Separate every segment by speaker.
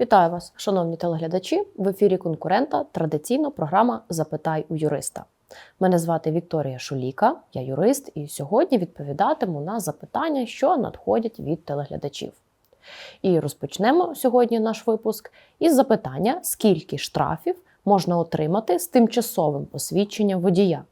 Speaker 1: Вітаю вас, шановні телеглядачі. В ефірі конкурента традиційно програма Запитай у юриста. Мене звати Вікторія Шуліка, я юрист, і сьогодні відповідатиму на запитання, що надходять від телеглядачів. І розпочнемо сьогодні наш випуск із запитання, скільки штрафів можна отримати з тимчасовим посвідченням водія.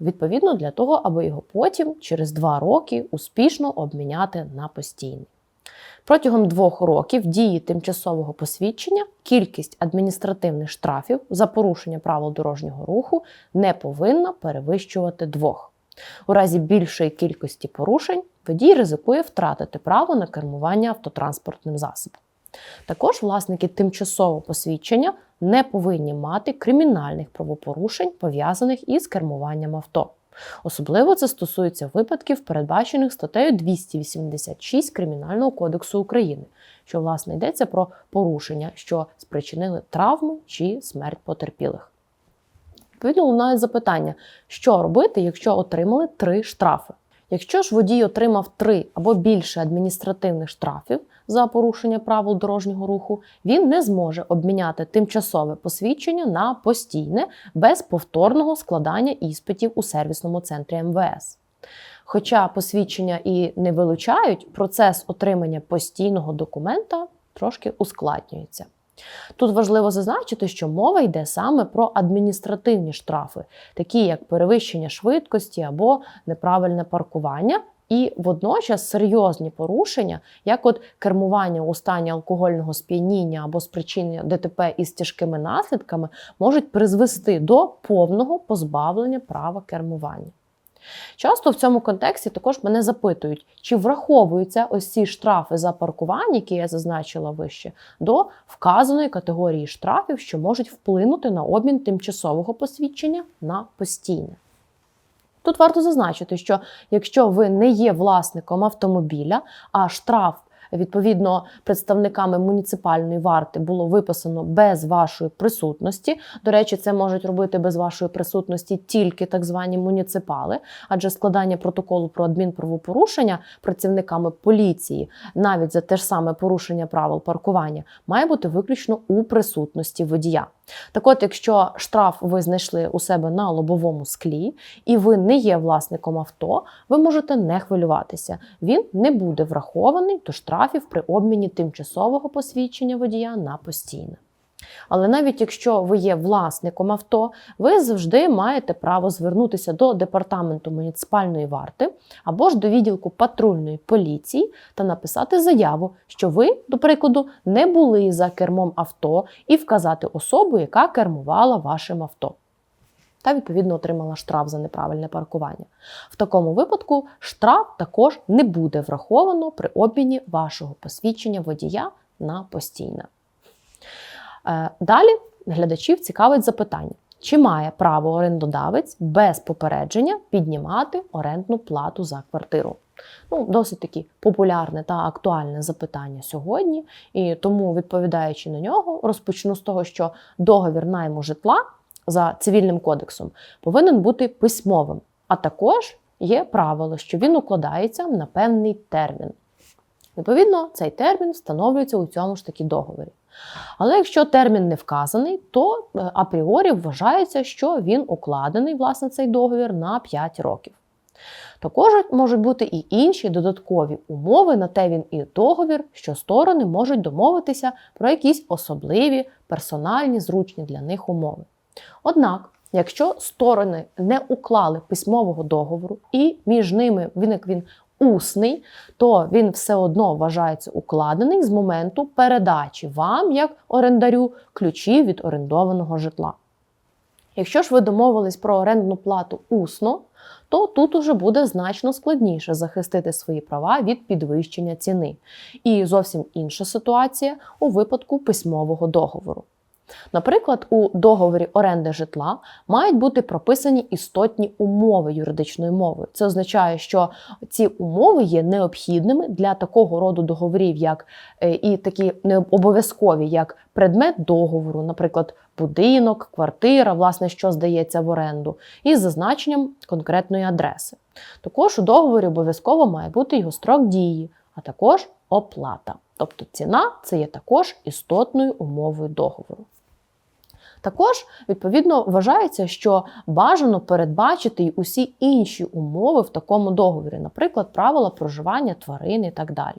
Speaker 1: Відповідно, для того, аби його потім через два роки успішно обміняти на постійний. Протягом двох років дії тимчасового посвідчення кількість адміністративних штрафів за порушення правил дорожнього руху не повинна перевищувати двох. У разі більшої кількості порушень водій ризикує втратити право на кермування автотранспортним засобом. Також власники тимчасового посвідчення не повинні мати кримінальних правопорушень, пов'язаних із кермуванням авто. Особливо це стосується випадків, передбачених статтею 286 Кримінального кодексу України, що власне йдеться про порушення, що спричинили травми чи смерть потерпілих. Відповідно, лунає запитання, що робити, якщо отримали три штрафи. Якщо ж водій отримав три або більше адміністративних штрафів за порушення правил дорожнього руху, він не зможе обміняти тимчасове посвідчення на постійне без повторного складання іспитів у сервісному центрі МВС. Хоча посвідчення і не вилучають, процес отримання постійного документа трошки ускладнюється. Тут важливо зазначити, що мова йде саме про адміністративні штрафи, такі як перевищення швидкості або неправильне паркування, і водночас серйозні порушення, як от кермування у стані алкогольного сп'яніння або спричинення ДТП із тяжкими наслідками, можуть призвести до повного позбавлення права кермування. Часто в цьому контексті також мене запитують, чи враховуються ось ці штрафи за паркування, які я зазначила вище, до вказаної категорії штрафів, що можуть вплинути на обмін тимчасового посвідчення на постійне. Тут варто зазначити, що якщо ви не є власником автомобіля, а штраф відповідно представниками муніципальної варти було виписано без вашої присутності. До речі, це можуть робити без вашої присутності тільки так звані муніципали, адже складання протоколу про адмінправопорушення працівниками поліції, навіть за те ж саме порушення правил паркування, має бути виключно у присутності водія. Так от, якщо штраф ви знайшли у себе на лобовому склі, і ви не є власником авто, ви можете не хвилюватися. Він не буде врахований до штрафів при обміні тимчасового посвідчення водія на постійне. Але навіть якщо ви є власником авто, ви завжди маєте право звернутися до департаменту муніципальної варти або ж до відділку патрульної поліції та написати заяву, що ви, до прикладу, не були за кермом авто і вказати особу, яка кермувала вашим авто. Та, відповідно, отримала штраф за неправильне паркування. В такому випадку штраф також не буде враховано при обміні вашого посвідчення водія на постійне. Е, далі глядачів цікавить запитання, чи має право орендодавець без попередження піднімати орендну плату за квартиру? Ну, Досить таки популярне та актуальне запитання сьогодні, і тому, відповідаючи на нього, розпочну з того, що договір найму житла за цивільним кодексом повинен бути письмовим, а також є правило, що він укладається на певний термін. Відповідно, цей термін встановлюється у цьому ж таки договорі. Але якщо термін не вказаний, то е, апріорі вважається, що він укладений, власне, цей договір на 5 років. Також можуть бути і інші додаткові умови, на те він і договір, що сторони можуть домовитися про якісь особливі персональні, зручні для них умови. Однак, якщо сторони не уклали письмового договору, і між ними він як він усний, то він все одно вважається укладений з моменту передачі вам, як орендарю, ключів від орендованого житла. Якщо ж ви домовились про орендну плату усно, то тут уже буде значно складніше захистити свої права від підвищення ціни. І зовсім інша ситуація у випадку письмового договору. Наприклад, у договорі оренди житла мають бути прописані істотні умови юридичною мовою. Це означає, що ці умови є необхідними для такого роду договорів, як е, і такі не обов'язкові, як предмет договору, наприклад, будинок, квартира, власне, що здається в оренду, із зазначенням конкретної адреси. Також у договорі обов'язково має бути його строк дії, а також оплата. Тобто ціна це є також істотною умовою договору. Також, відповідно, вважається, що бажано передбачити й усі інші умови в такому договорі, наприклад, правила проживання тварин і так далі.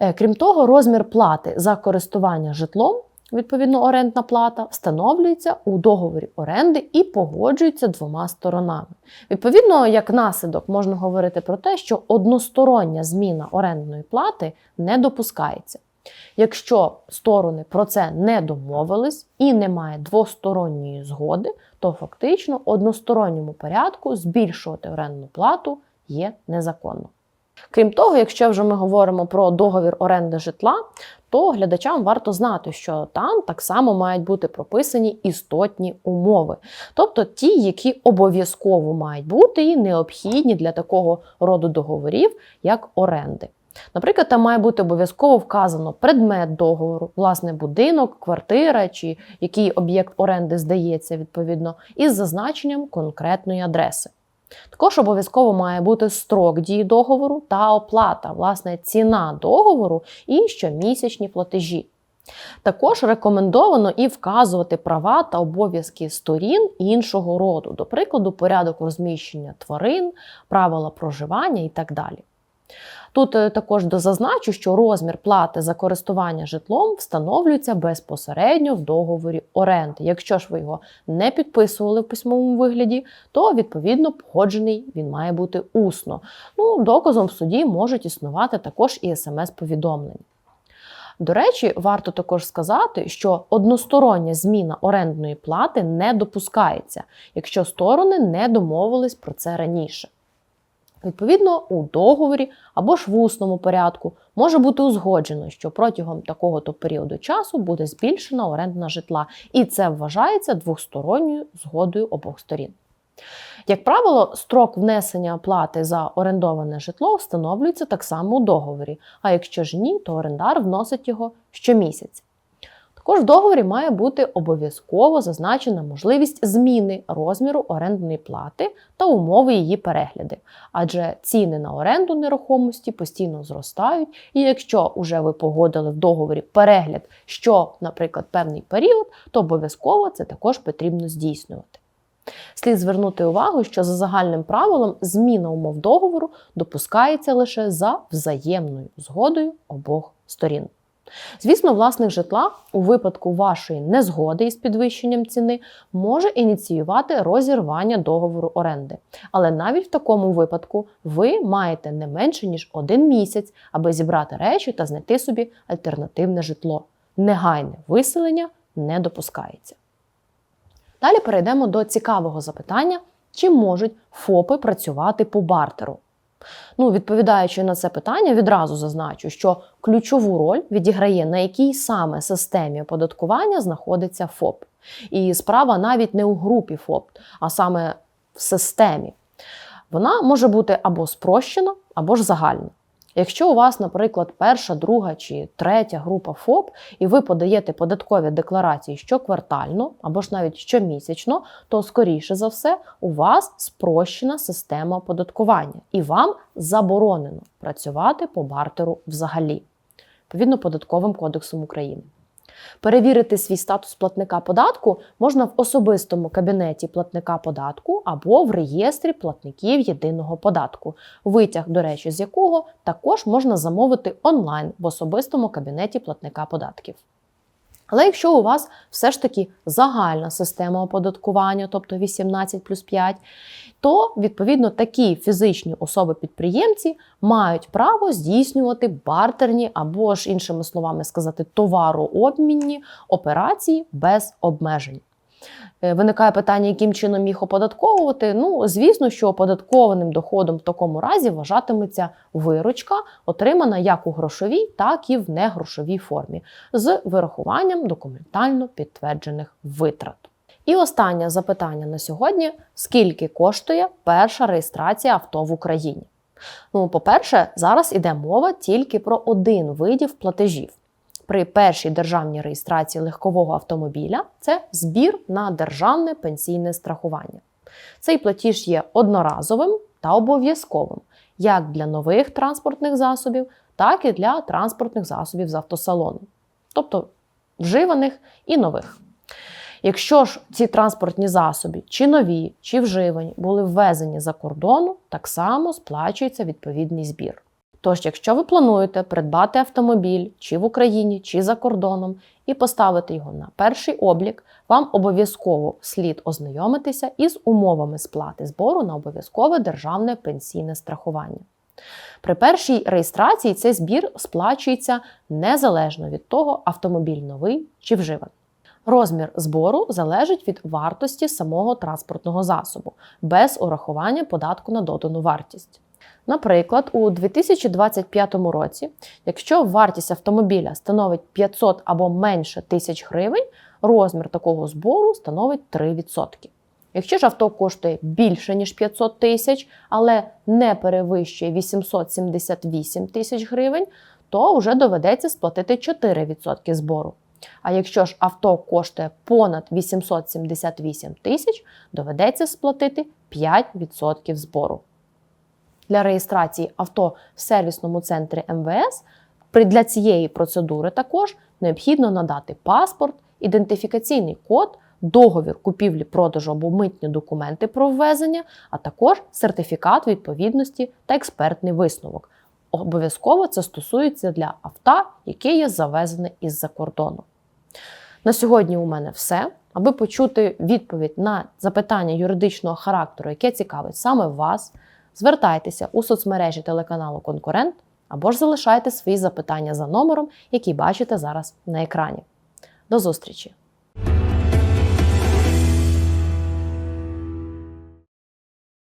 Speaker 1: Е, Крім того, розмір плати за користування житлом, відповідно, орендна плата, встановлюється у договорі оренди і погоджується двома сторонами. Відповідно, як наслідок можна говорити про те, що одностороння зміна орендної плати не допускається. Якщо сторони про це не домовились і немає двосторонньої згоди, то фактично односторонньому порядку збільшувати орендну плату є незаконно. Крім того, якщо вже ми говоримо про договір оренди житла, то глядачам варто знати, що там так само мають бути прописані істотні умови, тобто ті, які обов'язково мають бути і необхідні для такого роду договорів, як оренди. Наприклад, там має бути обов'язково вказано предмет договору, власне, будинок, квартира чи який об'єкт оренди здається відповідно, із зазначенням конкретної адреси. Також обов'язково має бути строк дії договору та оплата, власне, ціна договору і щомісячні платежі. Також рекомендовано і вказувати права та обов'язки сторін іншого роду, до прикладу, порядок розміщення тварин, правила проживання і так далі. Тут е, також дозазначу, що розмір плати за користування житлом встановлюється безпосередньо в договорі оренди. Якщо ж ви його не підписували в письмовому вигляді, то відповідно погоджений він має бути усно. Ну, доказом в суді можуть існувати також і смс-повідомлення. До речі, варто також сказати, що одностороння зміна орендної плати не допускається, якщо сторони не домовились про це раніше. Відповідно, у договорі або ж в усному порядку може бути узгоджено, що протягом такого-то періоду часу буде збільшена орендна житла, і це вважається двосторонньою згодою обох сторін. Як правило, строк внесення оплати за орендоване житло встановлюється так само у договорі, а якщо ж ні, то орендар вносить його щомісяця. Також в договорі має бути обов'язково зазначена можливість зміни розміру орендної плати та умови її перегляди, адже ціни на оренду нерухомості постійно зростають, і якщо вже ви погодили в договорі перегляд, що, наприклад, певний період, то обов'язково це також потрібно здійснювати. Слід звернути увагу, що за загальним правилом зміна умов договору допускається лише за взаємною згодою обох сторін. Звісно, власник житла у випадку вашої незгоди із підвищенням ціни може ініціювати розірвання договору оренди. Але навіть в такому випадку ви маєте не менше ніж один місяць, аби зібрати речі та знайти собі альтернативне житло. Негайне виселення не допускається. Далі перейдемо до цікавого запитання: чи можуть ФОПи працювати по бартеру? Ну, відповідаючи на це питання, відразу зазначу, що ключову роль відіграє на якій саме системі оподаткування знаходиться ФОП. І справа навіть не у групі ФОП, а саме в системі. Вона може бути або спрощена, або ж загальна. Якщо у вас, наприклад, перша, друга чи третя група ФОП, і ви подаєте податкові декларації щоквартально або ж навіть щомісячно, то, скоріше за все, у вас спрощена система оподаткування, і вам заборонено працювати по бартеру взагалі, відповідно податковим кодексом України. Перевірити свій статус платника податку можна в особистому кабінеті платника податку або в реєстрі платників єдиного податку, витяг, до речі, з якого також можна замовити онлайн в особистому кабінеті платника податків. Але якщо у вас все ж таки загальна система оподаткування, тобто 18 плюс 5, то відповідно такі фізичні особи-підприємці мають право здійснювати бартерні або ж, іншими словами сказати, товарообмінні операції без обмежень. Е, Виникає питання, яким чином їх оподатковувати. Ну, звісно, що оподаткованим доходом в такому разі вважатиметься виручка, отримана як у грошовій, так і в негрошовій формі, з вирахуванням документально підтверджених витрат. І останнє запитання на сьогодні: скільки коштує перша реєстрація авто в Україні? Ну, по-перше, зараз іде мова тільки про один видів платежів. При першій державній реєстрації легкового автомобіля це збір на державне пенсійне страхування. Цей платіж є одноразовим та обов'язковим як для нових транспортних засобів, так і для транспортних засобів з автосалону, тобто вживаних і нових. Якщо ж ці транспортні засоби, чи нові, чи вживані, були ввезені за кордону, так само сплачується відповідний збір. Тож, якщо ви плануєте придбати автомобіль чи в Україні, чи за кордоном і поставити його на перший облік, вам обов'язково слід ознайомитися із умовами сплати збору на обов'язкове державне пенсійне страхування. При першій реєстрації цей збір сплачується незалежно від того, автомобіль новий чи вживаний. Розмір збору залежить від вартості самого транспортного засобу без урахування податку на додану вартість. Наприклад, у 2025 році, якщо вартість автомобіля становить 500 або менше тисяч гривень, розмір такого збору становить 3%. Якщо ж авто коштує більше ніж 500 тисяч, але не перевищує 878 тисяч гривень, то вже доведеться сплатити 4% збору. А якщо ж авто коштує понад 878 тисяч, доведеться сплатити 5% збору. Для реєстрації авто в сервісному центрі МВС для цієї процедури також необхідно надати паспорт, ідентифікаційний код, договір купівлі-продажу або митні документи про ввезення, а також сертифікат відповідності та експертний висновок. Обов'язково це стосується для авто, яке є завезене із-за кордону. На сьогодні у мене все. Аби почути відповідь на запитання юридичного характеру, яке цікавить саме вас, звертайтеся у соцмережі телеканалу Конкурент або ж залишайте свої запитання за номером, який бачите зараз на екрані. До зустрічі!